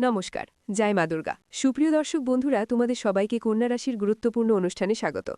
নমস্কার, জয় মা দুর্গা। সুপ্রিয় দর্শক বন্ধুরা, তোমাদের সবাইকে কন্যা রাশির গুরুত্বপূর্ণ অনুষ্ঠানে স্বাগত।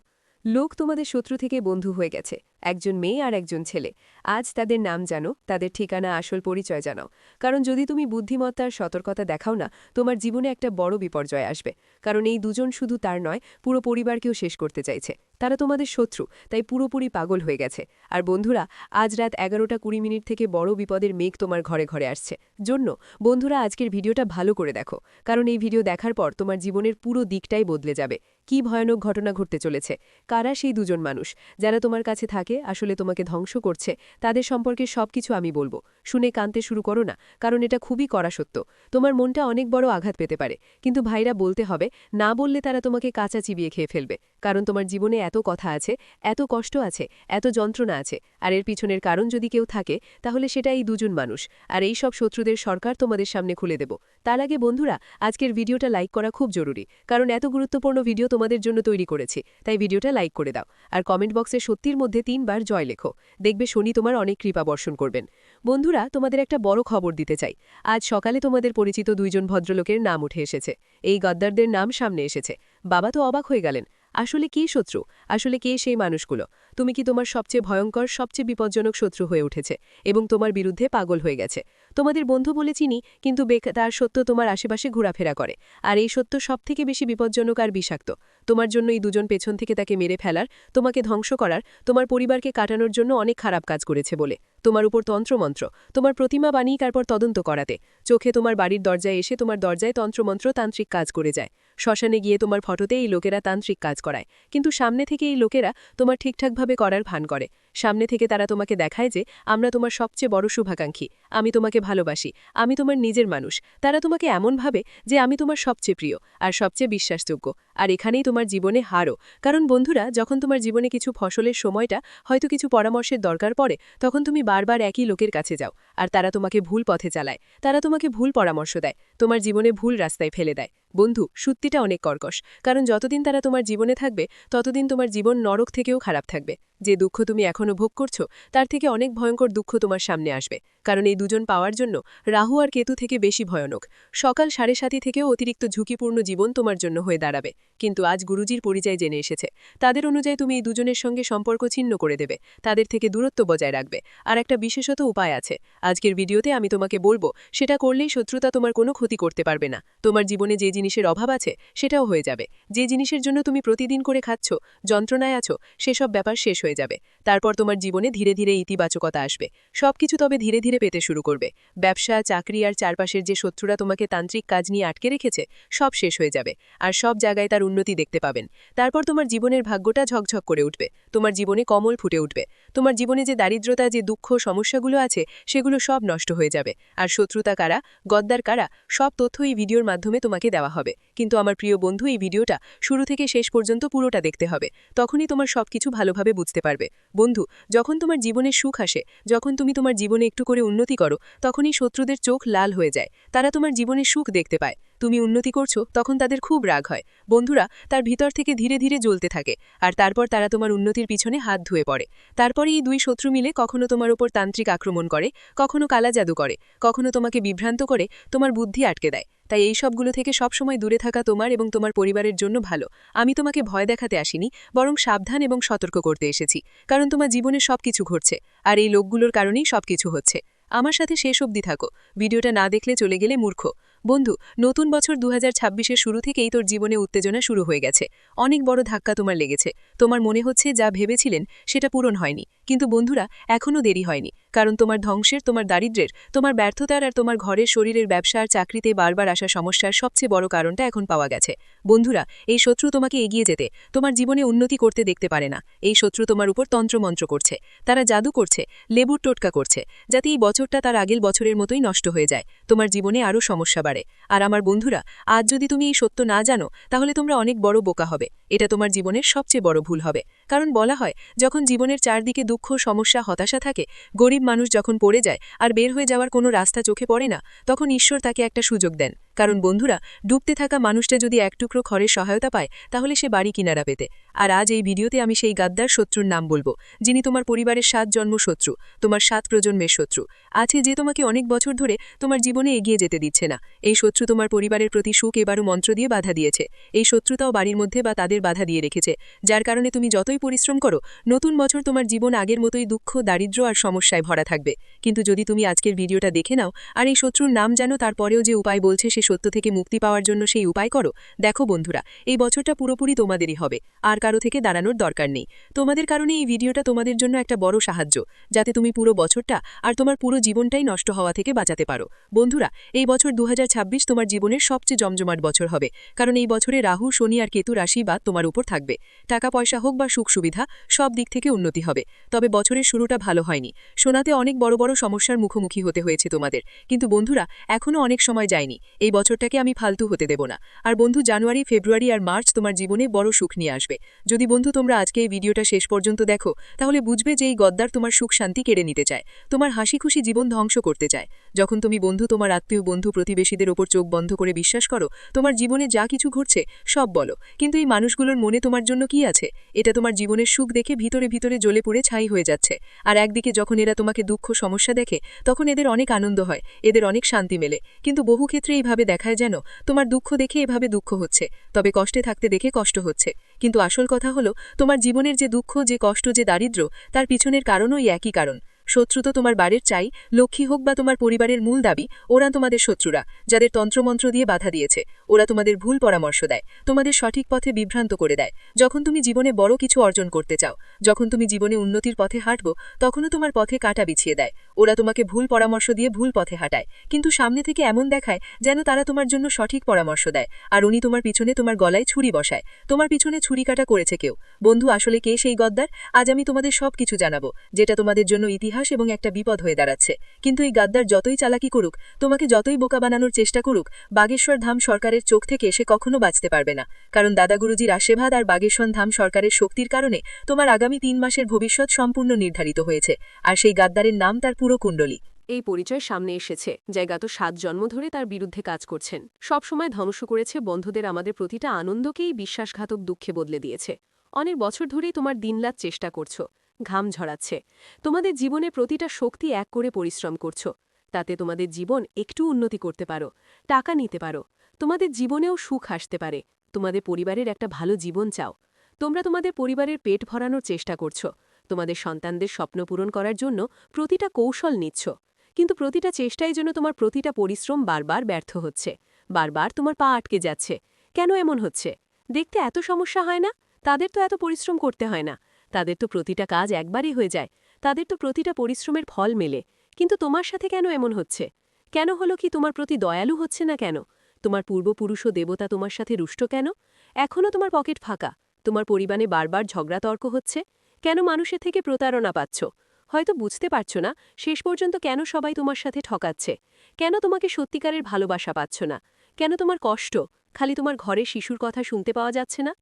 লোক তোমাদের শত্রু থেকে বন্ধু হয়ে গেছে, একজন মেয়ে আর একজন ছেলে। আজ তাদের নাম জানো, তাদের ঠিকানা, আসল পরিচয় জানাও। কারণ যদি তুমি বুদ্ধিমত্তার সতর্কতা দেখাও না, তোমার জীবনে একটা বড় বিপর্যয় আসবে। কারণ এই দুজন শুধু তার নয়, পুরো পরিবারকেও শেষ করতে চাইছে। তারা তোমাদের শত্রু, তাই পুরোপুরি পাগল হয়ে গেছে। আর বন্ধুরা, আজ রাত এগারোটা কুড়ি মিনিট থেকে বড় বিপদের মেঘ তোমার ঘরে ঘরে আসছে। জন্য, বন্ধুরা, আজকের ভিডিওটা ভালো করে দেখো। কারণ এই ভিডিও দেখার পর তোমার জীবনের পুরো দিকটাই বদলে যাবে। কি ভয়ানক ঘটনা ঘটতে চলেছে? কারা সেই দুজন মানুষ? যারা তোমার কাছে থাকে, আসলে তোমাকে ধ্বংস করছে, তাদের সম্পর্কে সবকিছু আমি বলব। শুনে কানতে শুরু করো না, কারণ এটা খুবই করা সত্য। তোমার মনটা অনেক বড় আঘাত পেতে পারে, কিন্তু ভাইরা বলতে হবে, না বললে তারা তোমাকে কাঁচা চিবিয়ে খেয়ে ফেলবে। কারণ তোমার জীবনে এত কথা আছে, এত কষ্ট আছে, এত যন্ত্রণা আছে, আর এর পিছনের কারণ যদি কেউ থাকে, তাহলে সেটা এই দুজন মানুষ। আর এই সব শত্রুদের সরকার তোমাদের সামনে খুলে দেব। তার আগে বন্ধুরা, আজকের ভিডিওটা লাইক করা খুব জরুরি, কারণ এত গুরুত্বপূর্ণ ভিডিও তোমাদের জন্য তৈরি করেছি, তাই ভিডিওটা লাইক করে দাও। আর কমেন্ট বক্সে সত্যির মধ্যে তিনবার জয় লেখো। দেখবে শনি তোমার অনেক কৃপা বর্ষণ করবেন। বন্ধুরা, তোমাদের একটা বড় খবর দিতে চাই। আজ সকালে তোমাদের পরিচিত দুইজন ভদ্রলোকের নাম উঠে এসেছে। এই গদ্দারদের নাম সামনে এসেছে। বাবা তো অবাক হয়ে গেলেন। আসলে কি শত্রু? আসলে কে সেই মানুষগুলো? তুমি কি তোমার সবচেয়ে ভয়ঙ্কর, সবচেয়ে বিপজ্জনক শত্রু হয়ে উঠেছে এবং তোমার বিরুদ্ধে পাগল হয়ে গেছে? তোমাদের বন্ধু বলে চিনি, কিন্তু তার সত্য তোমার আশেপাশে ঘোরাফেরা করে। আর এই সত্য সবথেকে বেশি বিপজ্জনক আর বিষাক্ত। তোমার জন্য এই দুজন পেছন থেকে তাকে মেরে ফেলার, তোমাকে ধ্বংস করার, তোমার পরিবারকে কাটানোর জন্য অনেক খারাপ কাজ করেছে বলে। তোমার উপর তন্ত্রমন্ত্র। তোমার প্রতিমা বানিয়ে তারপর তদন্ত করাতে। চোখে তোমার বাড়ির দরজায় এসে তোমার দরজায় তন্ত্রমন্ত্র তান্ত্রিক কাজ করে যায়। শ্মশানে গিয়ে তোমার ফটোতে এই লোকেরা তান্ত্রিক কাজ করায়। কিন্তু সামনে থেকে এই লোকেরা তোমার ঠিকঠাকভাবে করার ভান করে। সামনে থেকে তারা তোমাকে দেখায় যে আমরা তোমার সবচেয়ে বড় শুভাকাঙ্ক্ষী। আমি তোমাকে ভালোবাসি। আমি তোমার নিজের মানুষ। তারা তোমাকে এমন ভাবে যে আমি তোমার সবচেয়ে প্রিয় আর সবচেয়ে বিশ্বাসযোগ্য। আর এখানেই তোমার জীবনে হারও। কারণ বন্ধুরা, যখন তোমার জীবনে কিছু ফসলের সময়টা, হয়তো কিছু পরামর্শের দরকার পড়ে, তখন তুমি বারবার একই লোকের কাছে যাও। আর তারা তোমাকে ভুল পথে চালায়। তারা তোমাকে ভুল পরামর্শ দেয়। তোমার জীবনে ভুল রাস্তায় ফেলে দেয়। বন্ধু, সত্যিটা অনেক কর্কশ। কারণ যতদিন তারা তোমার জীবনে থাকবে, ততদিন তোমার জীবন নরক থেকেও খারাপ থাকবে। যে দুঃখ তুমি এখনও ভোগ করছ, তার থেকে অনেক ভয়ঙ্কর দুঃখ তোমার সামনে আসবে। কারণ এই দুজন পাওয়ার জন্য রাহু আর কেতু থেকে বেশি ভয়ানক। সকাল সাড়ে সাতি থেকেও অতিরিক্ত ঝুঁকিপূর্ণ জীবন তোমার জন্য হয়ে দাঁড়াবে। কিন্তু আজ গুরুজির পরিচয় জেনে এসেছে। তাদের অনুযায়ী তুমি এই দুজনের সঙ্গে সম্পর্ক ছিন্ন করে দেবে। তাদের থেকে দূরত্ব বজায় রাখবে। আর একটা বিশেষত উপায় আছে। আজকের ভিডিওতে আমি তোমাকে বলব, সেটা করলেই শত্রুতা তোমার কোনো ক্ষতি করতে পারবে না। তোমার জীবনে যে জিনিসের অভাব আছে, সেটাও হয়ে যাবে। যে জিনিসের জন্য তুমি প্রতিদিন করে খাচ্ছ, যন্ত্রণায় আছো, সেসব ব্যাপার শেষ হয়ে যাবে। তারপর তোমার জীবনে ধীরে ধীরে ইতিবাচকতা আসবে। সবকিছু তবে ধীরে ধীরে পেতে শুরু করবে। ব্যবসা, চাকরি আর চারপাশের যে শত্রুরা তোমাকে তান্ত্রিক কাজ নিয়ে আটকে রেখেছে, সব শেষ হয়ে যাবে। আর সব জায়গায় তার উন্নতি দেখতে পাবেন। তারপর তোমার জীবনের ভাগ্যটা ঝকঝক করে উঠবে। তোমার জীবনে কমল ফুটে উঠবে। তোমার জীবনে যে দারিদ্রতা, যে দুঃখ, সমস্যাগুলো আছে, সেগুলো সব নষ্ট হয়ে যাবে। আর শত্রুতা কারা, গদ্দার কারা, সব তথ্য এই ভিডিওর মাধ্যমে তোমাকে দেওয়া হবে। কিন্তু আমার প্রিয় বন্ধু, এই ভিডিওটা শুরু থেকে শেষ পর্যন্ত পুরোটা দেখতে হবে। তখনই তোমার সবকিছু ভালোভাবে বুঝতে পারবে। বন্ধু, যখন তোমার জীবনে সুখ আসে, যখন তুমি তোমার জীবনে একটু করে উন্নতি করো, তখনই শত্রুদের চোখ লাল হয়ে যায়। তারা তোমার জীবনে সুখ দেখতে পায়। তুমি উন্নতি করছ, তখন তাদের খুব রাগ হয়। বন্ধুরা, তার ভিতর থেকে ধীরে ধীরে জ্বলতে থাকে, আর তারপর তারা তোমার উন্নতির পিছনে হাত ধুয়ে পড়ে। তারপরে এই দুই শত্রু মিলে কখনো তোমার ওপর তান্ত্রিক আক্রমণ করে, কখনো কালা জাদু করে, কখনো তোমাকে বিভ্রান্ত করে, তোমার বুদ্ধি আটকে দেয়। তাই এই সবগুলো থেকে সবসময় দূরে থাকা তোমার এবং তোমার পরিবারের জন্য ভালো। আমি তোমাকে ভয় দেখাতে আসিনি, বরং সাবধান এবং সতর্ক করতে এসেছি, কারণ তোমার জীবনে সবকিছু ঘটছে, আর এই লোকগুলোর কারণেই সবকিছু হচ্ছে। আমার সাথে শেষ অবধি থাকো, ভিডিওটা না দেখলে চলে গেলে মূর্খ। বন্ধু, নতুন বছর দু হাজার শুরু থেকেই তোর জীবনে উত্তেজনা শুরু হয়ে গেছে। অনেক বড় ধাক্কা তোমার লেগেছে। তোমার মনে হচ্ছে যা ভেবেছিলেন সেটা পূরণ হয়নি। কিন্তু বন্ধুরা এখনও দেরি হয়নি, কারণ তোমার ধ্বংসের, তোমার দারিদ্রের, তোমার ব্যর্থতার আর তোমার ঘরের শরীরের ব্যবসার চাকরিতে বারবার আসা সমস্যার সবচেয়ে বড় কারণটা এখন পাওয়া গেছে। বন্ধুরা, এই শত্রু তোমাকে এগিয়ে যেতে, তোমার জীবনে উন্নতি করতে দেখতে পারে না। এই শত্রু তোমার উপর তন্ত্রমন্ত্র করছে। তারা জাদু করছে, লেবুর টোটকা করছে, যাতে এই বছরটা তার আগের বছরের মতোই নষ্ট হয়ে যায়। তোমার জীবনে আরও সমস্যা বাড়ে। আর আমার বন্ধুরা, আজ যদি তুমি এই সত্য না জানো, তাহলে তোমরা অনেক বড় বোকা হবে। এটা তোমার জীবনের সবচেয়ে বড় ভুল হবে। কারণ বলা হয়, যখন জীবনের চারদিকে দুঃখ, সমস্যা, হতাশা থাকে, গরিব মানুষ যখন পড়ে যায় আর বের হয়ে যাওয়ার কোনো রাস্তা চোখে পড়ে না, তখন ঈশ্বর তাকে একটা সুযোগ দেন। কারণ বন্ধুরা, ডুবতে থাকা মানুষটা যদি এক টুকরো খড়ের সহায়তা পায়, তাহলে সে বাড়ি কিনারা পেতে। আর আজ এই ভিডিওতে আমি সেই গাদ্দার শত্রুর নাম বলব, যিনি তোমার পরিবারের সাত জন্ম শত্রু, তোমার সাত প্রজন্মের শত্রু। আছে যে তোমাকে অনেক বছর ধরে তোমার জীবনে এগিয়ে যেতে দিচ্ছে না। এই শত্রু তোমার পরিবারের প্রতি সুখ এবারও মন্ত্র দিয়ে বাধা দিয়েছে। এই শত্রুতাও বাড়ির মধ্যে বা তাদের বাধা দিয়ে রেখেছে, যার কারণে তুমি যতই পরিশ্রম করো, নতুন বছর তোমার জীবন আগের মতোই দুঃখ, দারিদ্র্য আর সমস্যায় ভরা থাকবে। কিন্তু যদি তুমি আজকের ভিডিওটা দেখে নাও, আর এই শত্রুর নাম জানো, তারপরেও যে উপায় বলছে সে সত্য থেকে মুক্তি পাওয়ার জন্য সেই উপায় করো। দেখো বন্ধুরা, এই বছরটা পুরোপুরি তোমাদেরই হবে। আর কারও থেকে দাঁড়ানোর দরকার নেই। তোমাদের কারণে এই ভিডিওটা তোমাদের জন্য একটা বড় সাহায্য, যাতে তুমি পুরো বছরটা আর তোমার পুরো জীবনটাই নষ্ট হওয়া থেকে বাঁচাতে পারো। বন্ধুরা, এই বছর দু হাজার ছাব্বিশ তোমার জীবনের সবচেয়ে জমজমাট বছর হবে, কারণ এই বছরে রাহু, শনি আর কেতু রাশি বা তোমার উপর থাকবে। টাকা পয়সা হোক বা সুখ সুবিধা সব দিক থেকে উন্নতি হবে। তবে বছরের শুরুটা ভালো হয়নি। সোনাতে অনেক বড় বড় সমস্যার মুখোমুখি হতে হয়েছে তোমাদের। কিন্তু বন্ধুরা এখনও অনেক সময় যায়নি। এই বছরটাকে আমি ফালতু হতে দেব না। আর বন্ধু, জানুয়ারি, ফেব্রুয়ারি আর মার্চ তোমার জীবনে বড় সুখ নিয়ে আসবে। যদি বন্ধু তোমরা আজকে এই ভিডিওটা শেষ পর্যন্ত দেখো, তাহলে বুঝবে যে এই গদ্দার তোমার সুখ শান্তি কেড়ে নিতে চায়। তোমার হাসি খুশি জীবন ধ্বংস করতে চায়। যখন তুমি বন্ধু, তোমার আত্মীয়, বন্ধু, প্রতিবেশীদের ওপর চোখ বন্ধ করে বিশ্বাস করো, তোমার জীবনে যা কিছু ঘটছে, সব বলো। কিন্তু এই মানুষগুলোর মনে তোমার জন্য কি আছে? এটা তোমার জীবনের সুখ দেখে ভিতরে ভিতরে জ্বলে পড়ে ছাই হয়ে যাচ্ছে। আর একদিকে যখন এরা তোমাকে দুঃখ, সমস্যা দেখে, তখন এদের অনেক আনন্দ হয়, এদের অনেক শান্তি মেলে। কিন্তু বহু ক্ষেত্রে এইভাবে দেখায় যেন, তোমার দুঃখ দেখে এভাবে দুঃখ হচ্ছে। তবে কষ্টে থাকতে দেখে কষ্ট হচ্ছে। কিন্তু আসল কথা হলো, তোমার জীবনের যে দুঃখ, যে কষ্ট, যে দারিদ্র, তার পিছনের কারণও একই কারণ। শত্রু তো তোমার বাড়ির চাই, লক্ষ্মী হোক বা তোমার পরিবারের মূল দাবি, ওরা তোমাদের শত্রুরা, যাদের তন্ত্রমন্ত্র দিয়ে বাধা দিয়েছে। ওরা তোমাদের ভুল পরামর্শ দেয়, তোমাদের সঠিক পথে বিভ্রান্ত করে দেয়। যখন তুমি জীবনে বড় কিছু অর্জন করতে চাও, যখন তুমি জীবনে উন্নতির পথে হাঁটব, তখনও তোমার পথে কাটা বিছিয়ে দেয়। ওরা তোমাকে ভুল পরামর্শ দিয়ে ভুল পথে হাঁটায়। কিন্তু সামনে থেকে এমন দেখায় যেন তারা তোমার জন্য সঠিক পরামর্শ দেয়। আর উনি তোমার পিছনে তোমার গলায় ছুরি বসায়। তোমার পিছনে ছুরি কাটা করেছে কেউ। বন্ধু, আসলে কে সেই গদ্দার? আজ আমি তোমাদের সব কিছু জানাব, যেটা তোমাদের জন্য ইতিহাস এবং একটা বিপদ হয়ে দাঁড়াচ্ছে। কিন্তু এই গাদ্দার যতই চালাকি করুক, তোমাকে যতই বোকা বানানোর চেষ্টা করুক, বাগেশ্বর ধাম সরকারের চোখ থেকে সে কখনো বাঁচতে পারবে না। কারণ দাদাগুরুজির আশীর্বাদ আর বাগেশ্বর ধাম সরকারের শক্তির কারণে তোমার আগামী তিন মাসের ভবিষ্যৎ সম্পূর্ণ নির্ধারিত হয়েছে। আর সেই গাদ্দারের নাম তার পুরো কুণ্ডলী। এই পরিচয় সামনে এসেছে। যা গত সাত জন্ম ধরে তার বিরুদ্ধে কাজ করছেন। সবসময় ধ্বংস করেছে বন্ধুদের আমাদের প্রতিটা আনন্দকেই বিশ্বাসঘাতক দুঃখে বদলে দিয়েছে। অনেক বছর ধরেই তোমার দিনরাত চেষ্টা করছ। ঘাম ঝরাচ্ছে। তোমাদের জীবনে প্রতিটা শক্তি এক করে পরিশ্রম করছ। তাতে তোমাদের জীবন একটু উন্নতি করতে পারো, টাকা নিতে পারো। তোমাদের জীবনেও সুখ আসতে পারে। তোমাদের পরিবারের একটা ভালো জীবন চাও। তোমরা তোমাদের পরিবারের পেট ভরানোর চেষ্টা করছ। তোমাদের সন্তানদের স্বপ্ন পূরণ করার জন্য প্রতিটা কৌশল নিচ্ছ। কিন্তু প্রতিটা চেষ্টায় জন্য তোমার প্রতিটা পরিশ্রম বারবার ব্যর্থ হচ্ছে। বারবার তোমার পা আটকে যাচ্ছে। কেন এমন হচ্ছে? দেখতে এত সমস্যা হয় না? তাদের তো এত পরিশ্রম করতে হয় না। তাদের তো প্রতিটা কাজ একবারই হয়ে যায়। তাদের তো প্রতিটা পরিশ্রমের ফল মেলে। কিন্তু তোমার সাথে কেন এমন হচ্ছে? কেন হলো কি তোমার প্রতি দয়ালু হচ্ছে না কেন? তোমার পূর্বপুরুষ ও দেবতা তোমার সাথে রুষ্ট কেন? এখনও তোমার পকেট ফাঁকা। তোমার পরিবারে বারবার ঝগড়া তর্ক হচ্ছে? কেন মানুষের থেকে প্রতারণা পাচ্ছ? হয়তো বুঝতে পারছ না, শেষ পর্যন্ত কেন সবাই তোমার সাথে ঠকাচ্ছে? কেন তোমাকে সত্যিকারের ভালোবাসা পাচ্ছ না? কেন তোমার কষ্ট? খালি তোমার ঘরে শিশুর কথা শুনতে পাওয়া যাচ্ছে না?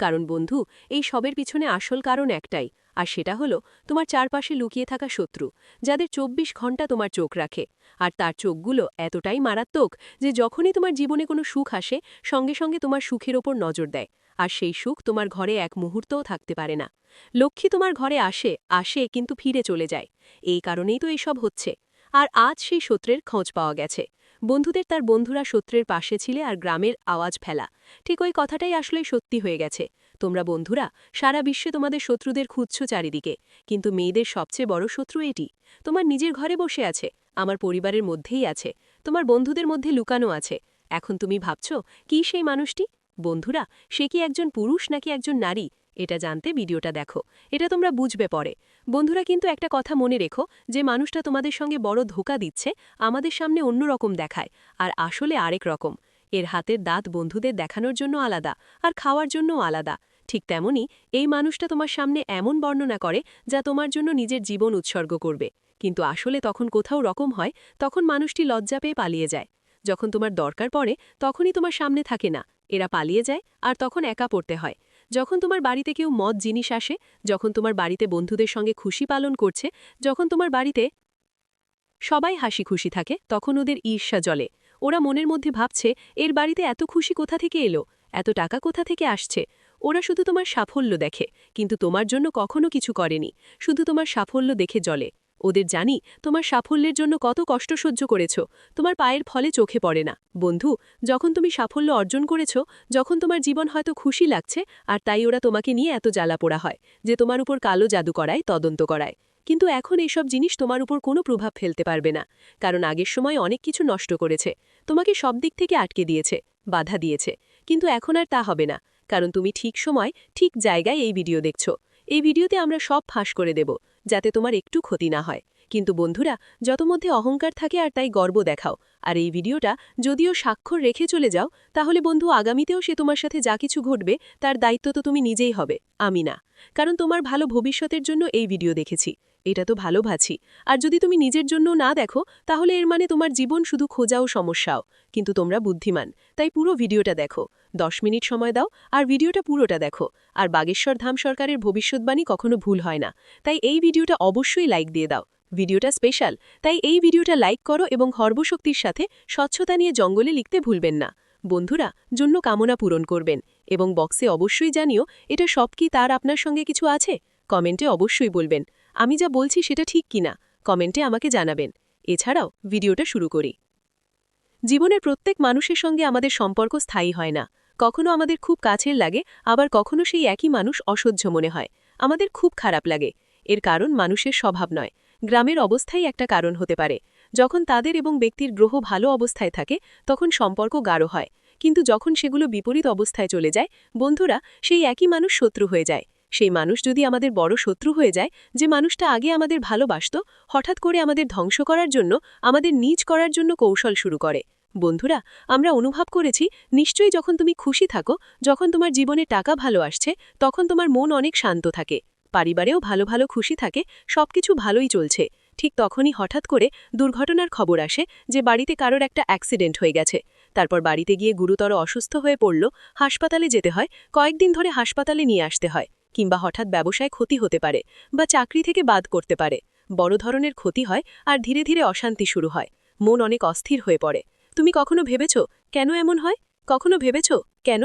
কারণ বন্ধু, এই সবের পিছনে আসল কারণ একটাই আর সেটা হলো, তোমার চারপাশে লুকিয়ে থাকা শত্রু, যাদের ২৪ ঘণ্টা তোমার চোখ রাখে। আর তার চোখগুলো এতটাই মারাত্মক যে যখনই তোমার জীবনে কোনো সুখ আসে, সঙ্গে সঙ্গে তোমার সুখের ওপর নজর দেয়। আর সেই সুখ তোমার ঘরে এক মুহূর্তও থাকতে পারে না। লক্ষ্মী তোমার ঘরে আসে আসে কিন্তু ফিরে চলে যায়। এই কারণেই তো এইসব হচ্ছে। আর আজ সেই সূত্রের খোঁজ পাওয়া গেছে। বন্ধুদের তার বন্ধুরা সূত্রের পাশে ছিলে আর গ্রামের আওয়াজ ফেলা। ঠিক ওই কথাটাই আসলেই সত্যি হয়ে গেছে। তোমরা বন্ধুরা, সারা বিশ্বে তোমাদের শত্রুদের খুঁজছ চারিদিকে, কিন্তু মেয়েদের সবচেয়ে বড় শত্রু এটি। তোমার নিজের ঘরে বসে আছে, আমার পরিবারের মধ্যেই আছে, তোমার বন্ধুদের মধ্যে লুকানো আছে। এখন তুমি ভাবছ, কি সেই মানুষটি? বন্ধুরা, সে কি একজন পুরুষ নাকি একজন নারী? এটা জানতে ভিডিওটা দেখো, এটা তোমরা বুঝবে পরে। বন্ধুরা, কিন্তু একটা কথা মনে রেখো, যে মানুষটা তোমাদের সঙ্গে বড় ধোকা দিচ্ছে, আমাদের সামনে অন্য রকম দেখায়, আর আসলে আরেক রকম। এর হাতের দাঁত বন্ধুদের দেখানোর জন্য আলাদা, আর খাওয়ার জন্য আলাদা। ঠিক তেমনি এই মানুষটা তোমার সামনে এমন বর্ণনা করে যা তোমার জন্য নিজের জীবন উৎসর্গ করবে। কিন্তু আসলে তখন কোথাও রকম হয়, তখন মানুষটি লজ্জা পেয়ে পালিয়ে যায়। যখন তোমার দরকার পড়ে, তখনই তোমার সামনে থাকে না। এরা পালিয়ে যায় আর তখন একা পড়তে হয়। যখন তোমার বাড়িতে কেউ মদ জিনিস আসে, যখন তোমার বাড়িতে বন্ধুদের সঙ্গে খুশি পালন করছে, যখন তোমার বাড়িতে সবাই হাসি খুশি থাকে, তখন ওদের ঈর্ষা জলে ওরা মনের মধ্যে ভাবছে, এর বাড়িতে এত খুশি কোথা থেকে এলো? এত টাকা কোথা থেকে আসছে? ওরা শুধু তোমার সাফল্য দেখে, কিন্তু তোমার জন্য কখনো কিছু করেনি। শুধু তোমার সাফল্য দেখে জলে ওদের জানি, তোমার সাফল্যের জন্য কত কষ্ট সহ্য করেছ, তোমার পায়ের ফলে চোখে পড়ে না। বন্ধু, যখন তুমি সাফল্য অর্জন করেছ, যখন তোমার জীবন হয়তো খুশি লাগছে, আর তাই ওরা তোমাকে নিয়ে এত জ্বালা পোড়া হয়, যে তোমার উপর কালো জাদু করায়, তদন্ত করায়। কিন্তু এখন এইসব জিনিস তোমার উপর কোনো প্রভাব ফেলতে পারবে না, কারণ আগের সময় অনেক কিছু নষ্ট করেছে। তোমাকে সব দিক থেকে আটকে দিয়েছে, বাধা দিয়েছে। কিন্তু এখন আর তা হবে না। কারণ তুমি ঠিক সময়, ঠিক জায়গায় এই ভিডিও দেখছ। এই ভিডিওতে আমরা সব ফাঁস করে দেব, যাতে তোমার একটু ক্ষতি না হয়। কিন্তু বন্ধুরা, যত মধ্যে অহংকার থাকে আর তাই গর্ব দেখাও। আর এই ভিডিওটা যদিও স্বাক্ষর রেখে চলে যাও, তাহলে বন্ধু আগামীতেও সে তোমার সাথে যা কিছু ঘটবে, তার দায়িত্ব তো তুমি নিজেই হবে। আমি না। কারণ তোমার ভালো ভবিষ্যতের জন্য এই ভিডিও দেখেছি। এটা তো ভালো ভাছি। আর যদি তুমি নিজের জন্য না দেখো, তাহলে এর মানে তোমার জীবন শুধু খোঁজাও সমস্যাও। কিন্তু তোমরা বুদ্ধিমান, তাই পুরো ভিডিওটা দেখো। দশ মিনিট সময় দাও, আর ভিডিওটা পুরোটা দেখো। আর বাগেশ্বর ধাম সরকারের ভবিষ্যৎবাণী কখনো ভুল হয় না। তাই এই ভিডিওটা অবশ্যই লাইক দিয়ে দাও। ভিডিওটা স্পেশাল, তাই এই ভিডিওটা লাইক করো এবং হর্বশক্তির সাথে স্বচ্ছতা নিয়ে জঙ্গলে লিখতে ভুলবেন না। বন্ধুরা, জন্য কামনা পূরণ করবেন এবং বক্সে অবশ্যই জানিও, এটা সব কি তার আপনার সঙ্গে কিছু আছে? কমেন্টে অবশ্যই বলবেন। আমি যা বলছি সেটা ঠিক কিনা, কমেন্টে আমাকে জানাবেন। এছাড়াও, ভিডিওটা শুরু করি। জীবনের প্রত্যেক মানুষের সঙ্গে আমাদের সম্পর্ক স্থায়ী হয় না। কখনো আমাদের খুব কাছের লাগে, আবার কখনো সেই একই মানুষ অসহ্য মনে হয়। আমাদের খুব খারাপ লাগে। এর কারণ মানুষের স্বভাব নয়। গ্রামের অবস্থাই একটা কারণ হতে পারে। যখন তাদের এবং ব্যক্তির গ্রহ ভালো অবস্থায় থাকে, তখন সম্পর্ক গাঢ় হয়। কিন্তু যখন সেগুলো বিপরীত অবস্থায় চলে যায়, বন্ধুরা, সেই একই মানুষ শত্রু হয়ে যায়। সেই মানুষ যদি আমাদের বড় শত্রু হয়ে যায়, যে মানুষটা আগে আমাদের ভালোবাসত, হঠাৎ করে আমাদের ধ্বংস করার জন্য, আমাদের নিজ করার জন্য কৌশল শুরু করে। বন্ধুরা, আমরা অনুভব করেছি, নিশ্চয়ই যখন তুমি খুশি থাকো, যখন তোমার জীবনে টাকা ভালো আসছে, তখন তোমার মন অনেক শান্ত থাকে। পরিবারেও ভালো ভালো খুশি থাকে, সবকিছু ভালোই চলছে। ঠিক তখনই হঠাৎ করে দুর্ঘটনার খবর আসে, যে বাড়িতে কারোর একটা অ্যাক্সিডেন্ট হয়ে গেছে। তারপর বাড়িতে গিয়ে গুরুতর অসুস্থ হয়ে পড়ল, হাসপাতালে যেতে হয়, কয়েকদিন ধরে হাসপাতালে নিয়ে আসতে হয়। কিংবা হঠাৎ ব্যবসায় ক্ষতি হতে পারে বা চাকরি থেকে বাদ করতে পারে। বড় ধরনের ক্ষতি হয় আর ধীরে ধীরে অশান্তি শুরু হয়। মন অনেক অস্থির হয়ে পড়ে। তুমি কখনো ভেবেছ, কেন এমন হয়? কখনো ভেবেছ, কেন?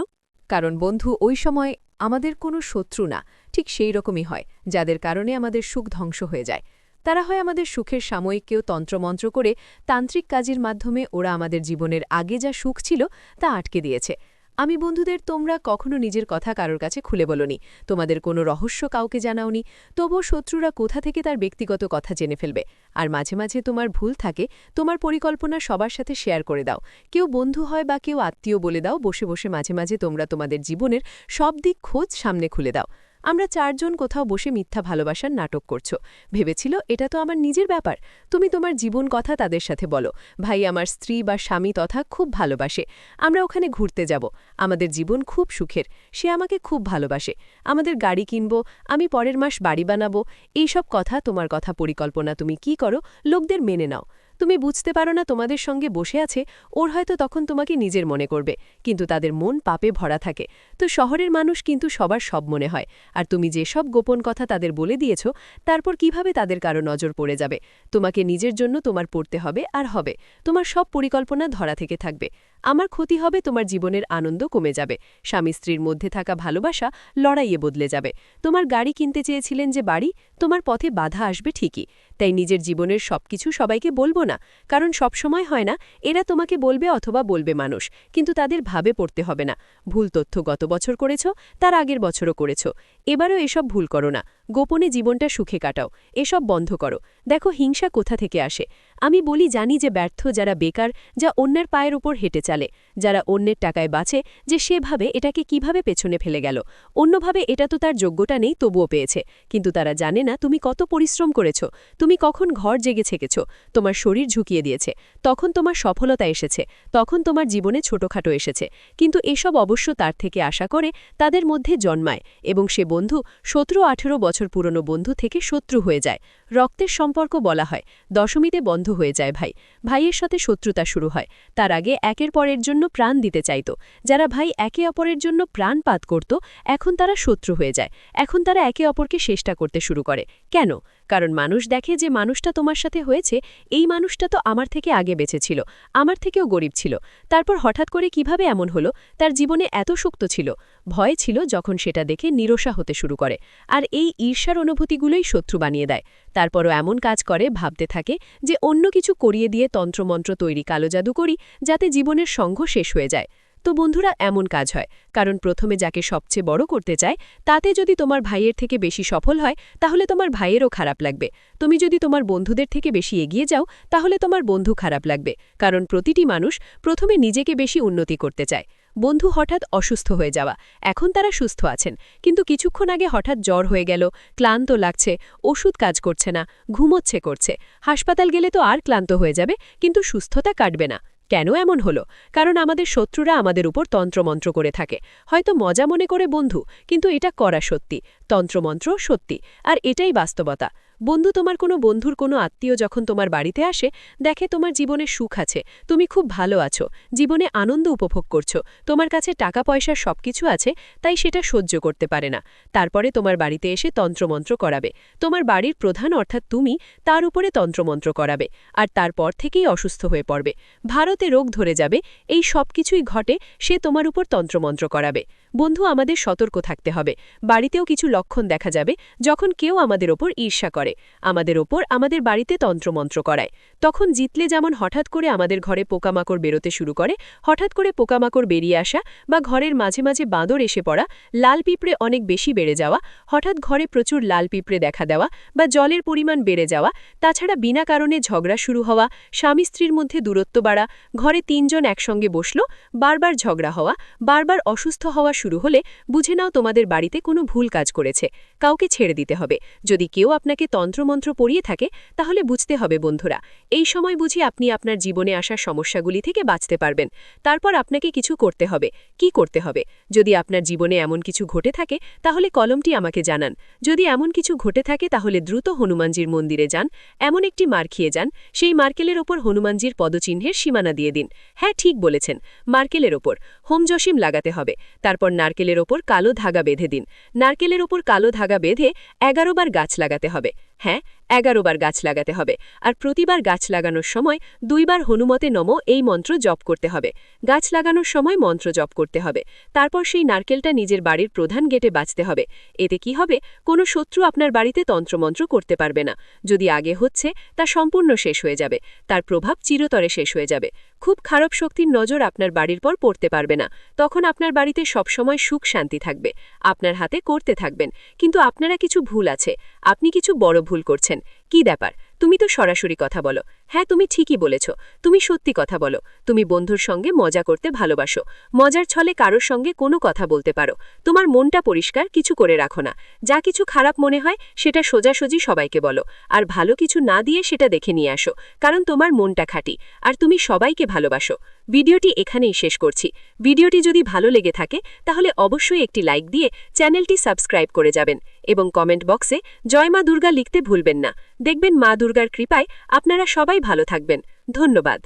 কারণ বন্ধু, ওই সময় আমাদের কোনো শত্রু না। ঠিক সেই রকমই হয়, যাদের কারণে আমাদের সুখ ধ্বংস হয়ে যায়। তারা হয় আমাদের সুখের সাময়িককেও তন্ত্রমন্ত্র করে তান্ত্রিক কাজের মাধ্যমে ওরা আমাদের জীবনের আগে যা সুখ ছিল তা আটকে দিয়েছে। আমি বন্ধুদের তোমরা কখনো নিজের কথা কারোর কাছে খুলে বলনি। তোমাদের কোনো রহস্য কাউকে জানাওনি। তবুও শত্রুরা কোথা থেকে তার ব্যক্তিগত কথা জেনে ফেলবে? আর মাঝে মাঝে তোমার ভুল থাকে, তোমার পরিকল্পনা সবার সাথে শেয়ার করে দাও। কেউ বন্ধু হয় বা কেউ আত্মীয় বলে দাও, বসে বসে মাঝে মাঝে তোমরা তোমাদের জীবনের সব দিক খোঁজ সামনে খুলে দাও। আমরা চারজন কোথাও বসে মিথ্যা ভালোবাসার নাটক করছ। ভেবেছিল, এটা তো আমার নিজের ব্যাপার। তুমি তোমার জীবন কথা তাদের সাথে বলো। ভাই আমার স্ত্রী বা স্বামী তথা খুব ভালোবাসে। আমরা ওখানে ঘুরতে যাব। আমাদের জীবন খুব সুখের। সে আমাকে খুব ভালোবাসে। আমাদের গাড়ি কিনব, আমি পরের মাস বাড়ি বানাবো। এইসব কথা তোমার কথা পরিকল্পনা তুমি কি করো, লোকদের মেনে নাও। তুমি বুঝতে পারো না তোমাদের সঙ্গে বসে আছে, ওর হয়তো তখন তোমাকে নিজের মনে করবে, কিন্তু তাদের মন পাপে ভরা থাকে। তো শহরের মানুষ কিন্তু সবার সব মনে হয়, আর তুমি যেসব গোপন কথা তাদের বলে দিয়েছ, তারপর কীভাবে তাদের কারও নজর পড়ে যাবে? তোমাকে নিজের জন্য তোমার পড়তে হবে আর হবে। তোমার সব পরিকল্পনা ধরা থেকে থাকবে। আমার ক্ষতি হবে তোমার জীবনের আনন্দ কমে যাবে। স্বামী স্ত্রীর মধ্যে থাকা ভালোবাসা লড়াইয়ে বদলে যাবে। তোমার গাড়ি কিনতে চেয়েছিলেন যে বাড়ি, তোমার পথে বাধা আসবে ঠিকই। তাই নিজের জীবনের সবকিছু সবাইকে বলব না, কারণ সব সময় হয় না, এরা তোমাকে বলবে অথবা বলবে মানুষ, কিন্তু তাদের ভাবে পড়তে হবে না। ভুল তথ্য গত বছর করেছ, তার আগের বছরও করেছ। এবারও এসব ভুল করো না। গোপনে জীবনটা সুখে কাটাও, এসব বন্ধ করো। দেখো হিংসা কোথা থেকে আসে? আমি বলি জানি যে ব্যর্থ যারা বেকার, যা অন্যের পায়ের ওপর হেঁটে চালে। যারা অন্যের টাকায় বাঁচে যে সেভাবে এটাকে কীভাবে পেছনে ফেলে গেল। অন্যভাবে এটা তো তার যোগ্যটা নেই, তবুও পেয়েছে। কিন্তু তারা জানে না তুমি কত পরিশ্রম করেছ, তুমি কখন ঘর জেগে ছেকেছ, তোমার শরীর ঝুঁকিয়ে দিয়েছে, তখন তোমার সফলতা এসেছে, তখন তোমার জীবনে ছোটখাটো এসেছে। কিন্তু এসব অবশ্য তার থেকে আশা করে, তাদের মধ্যে জন্মায় এবং সে বন্ধু সতেরো আঠেরো বছর পুরনো বন্ধু থেকে শত্রু হয়ে যায়। রক্তের সম্পর্ক বলা হয়। দশমীতে বন্ধ হয়ে যায় ভাই। ভাইয়ের সাথে শত্রুতা শুরু হয়। তার আগে একের পরের জন্য প্রাণ দিতে চাইত। যারা ভাই একে অপরের জন্য প্রাণপাত করত, এখন তারা শত্রু হয়ে যায়। এখন তারা একে অপরকে চেষ্টা করতে শুরু করে। কেন? কারণ মানুষ দেখে যে মানুষটা তোমার সাথে হয়েছে, এই মানুষটা তো আমার থেকে আগে বেঁচে ছিল, আমার থেকেও গরিব ছিল। তারপর হঠাৎ করে কীভাবে এমন হলো? তার জীবনে এত সুক্ত ছিল। ভয় ছিল যখন সেটা দেখে নিরসা হতে শুরু করে। আর এই ঈর্ষার অনুভূতিগুলোই শত্রু বানিয়ে দেয়। তারপরও এমন কাজ করে, ভাবতে থাকে যে অন্য কিছু করিয়ে দিয়ে তন্ত্রমন্ত্র তৈরি কালো জাদু করি, যাতে জীবনের সংঘ শেষ হয়ে যায়। তো বন্ধুরা এমন কাজ হয়, কারণ প্রথমে যাকে সবচেয়ে বড় করতে চায়, তাতে যদি তোমার ভাইয়ের থেকে বেশি সফল হয়, তাহলে তোমার ভাইয়েরও খারাপ লাগবে। তুমি যদি তোমার বন্ধুদের থেকে বেশি এগিয়ে যাও, তাহলে তোমার বন্ধু খারাপ লাগবে, কারণ প্রতিটি মানুষ প্রথমে নিজেকে বেশি উন্নতি করতে চায়। বন্ধু হঠাৎ অসুস্থ হয়ে যাওয়া, এখন তারা সুস্থ আছেন, কিন্তু কিছুক্ষণ আগে হঠাৎ জ্বর হয়ে গেল, ক্লান্ত লাগছে, ওষুধ কাজ করছে না, ঘুমোচ্ছে করছে, হাসপাতাল গেলে তো আর ক্লান্ত হয়ে যাবে, কিন্তু সুস্থতা কাটবে না। কেন এমন হলো? কারণ আমাদের শত্রুরা আমাদের উপর তন্ত্রমন্ত্র করে থাকে। হয়তো মজা মনে করে বন্ধু, কিন্তু এটা করা সত্যি। তন্ত্রমন্ত্র সত্যি। আর এটাই বাস্তবতা। বন্ধু তোমার কোনো বন্ধুর কোনো আত্মীয় যখন তোমার বাড়িতে আসে, দেখে তোমার জীবনে সুখ আছে। তুমি খুব ভালো আছো, জীবনে আনন্দ উপভোগ করছ। তোমার কাছে টাকা পয়সা সবকিছু আছে, তাই সেটা সহ্য করতে পারে না। তারপরে তোমার বাড়িতে এসে তন্ত্রমন্ত্র করাবে। তোমার বাড়ির প্রধান অর্থাৎ তুমি, তার উপরে তন্ত্রমন্ত্র করাবে আর তারপর থেকেই অসুস্থ হয়ে পড়বে। ভারতে রোগ ধরে যাবে, এই সব কিছুই ঘটে সে তোমার উপর তন্ত্রমন্ত্র করাবে। বন্ধু, আমাদের সতর্ক থাকতে হবে। বাড়িতেও কিছু লক্ষণ দেখা যাবে, যখন কেউ আমাদের ওপর ঈর্ষা করে। আমাদের ওপর আমাদের বাড়িতে তন্ত্রমন্ত্র করায়। তখন জিতলে যেমন হঠাৎ করে আমাদের ঘরে পোকামাকড় বেরোতে শুরু করে, হঠাৎ করে পোকামাকড় বেরিয়ে আসা বা ঘরের মাঝে মাঝে বাঁদর এসে পড়া, লাল পিঁপড়ে অনেক বেশি বেড়ে যাওয়া, হঠাৎ ঘরে প্রচুর লাল পিঁপড়ে দেখা দেওয়া বা জলের পরিমাণ বেড়ে যাওয়া, তাছাড়া বিনা কারণে ঝগড়া শুরু হওয়া, স্বামী স্ত্রীর মধ্যে দূরত্ব বাড়া, ঘরে তিনজন একসঙ্গে বসল, বারবার ঝগড়া হওয়া, বারবার অসুস্থ হওয়া শুরু হলে বুঝে নাও তোমাদের বাড়িতে কোনো ভুল কাজ করেছে। কাউকে ছেড়ে দিতে হবে। যদি কেউ আপনাকে তন্ত্রমন্ত্র পড়িয়ে থাকে, তাহলে বুঝতে হবে বন্ধুরা। এই সময় বুঝি আপনি আপনার জীবনে আসা সমস্যাগুলি থেকে বাঁচতে পারবেন। তারপর আপনাকে কিছু করতে হবে। কি করতে হবে? যদি আপনার জীবনে এমন কিছু ঘটে থাকে, তাহলে কলমটি আমাকে জানান। যদি এমন কিছু ঘটে থাকে, তাহলে দ্রুত হনুমানজির মন্দিরে যান। এমন একটি মার খেয়ে যান। সেই মার্কেলের ওপর হনুমানজির পদচিহ্নের সীমানা দিয়ে দিন। হ্যাঁ ঠিক বলেছেন। মার্কেলের ওপর। হোম জসিম লাগাতে হবে। তারপর নারকেলের ওপর কালো ধাগা বেঁধে দিন। নারকেলের ওপর কালো ধাগা বেঁধে এগারো বার গাছ লাগাতে হবে। হ্যাঁ এগারোবার গাছ লাগাতে হবে। আর প্রতিবার গাছ লাগানোর সময় দুইবার হনুমতে নম, এই মন্ত্র জপ করতে হবে। গাছ লাগানোর সময় মন্ত্র জপ করতে হবে। তারপর সেই নারকেলটা নিজের বাড়ির প্রধান গেটে বাঁচতে হবে। এতে কি হবে? কোনো শত্রু আপনার বাড়িতে তন্ত্রমন্ত্র করতে পারবে না। যদি আগে হচ্ছে, তা সম্পূর্ণ শেষ হয়ে যাবে। তার প্রভাব চিরতরে শেষ হয়ে যাবে। খুব খারাপ শক্তির নজর আপনার বাড়ির পর পড়তে পারবে না। তখন আপনার বাড়িতে সবসময় সুখ শান্তি থাকবে। আপনার হাতে করতে থাকবেন। কিন্তু আপনারা কিছু ভুল আছে। আপনি কিছু বড় ভুল করছেন। কি ব্যাপার? তুমি তো সরাসরি কথা বলো। হ্যাঁ তুমি ঠিকই বলেছ। তুমি সত্যি কথা বলো। তুমি বন্ধুর সঙ্গে মজা করতে ভালোবাসো। মজার ছলে কারোর সঙ্গে কোনো কথা বলতে পারো। তোমার মনটা পরিষ্কার, কিছু করে রাখো না। যা কিছু খারাপ মনে হয়, সেটা সোজাসুজি সবাইকে বলো। আর ভালো কিছু না দিয়ে সেটা দেখে নিয়ে আসো। কারণ তোমার মনটা খাঁটি। আর তুমি সবাইকে ভালোবাসো। ভিডিওটি এখানেই শেষ করছি। ভিডিওটি যদি ভালো লেগে থাকে, তাহলে অবশ্যই একটি লাইক দিয়ে চ্যানেলটি সাবস্ক্রাইব করে যাবেন। এবং কমেন্ট বক্সে জয় মা দুর্গা লিখতে ভুলবেন না। দেখবেন মা দুর্গার কৃপায় আপনারা সবাই ভালো থাকবেন। ধন্যবাদ।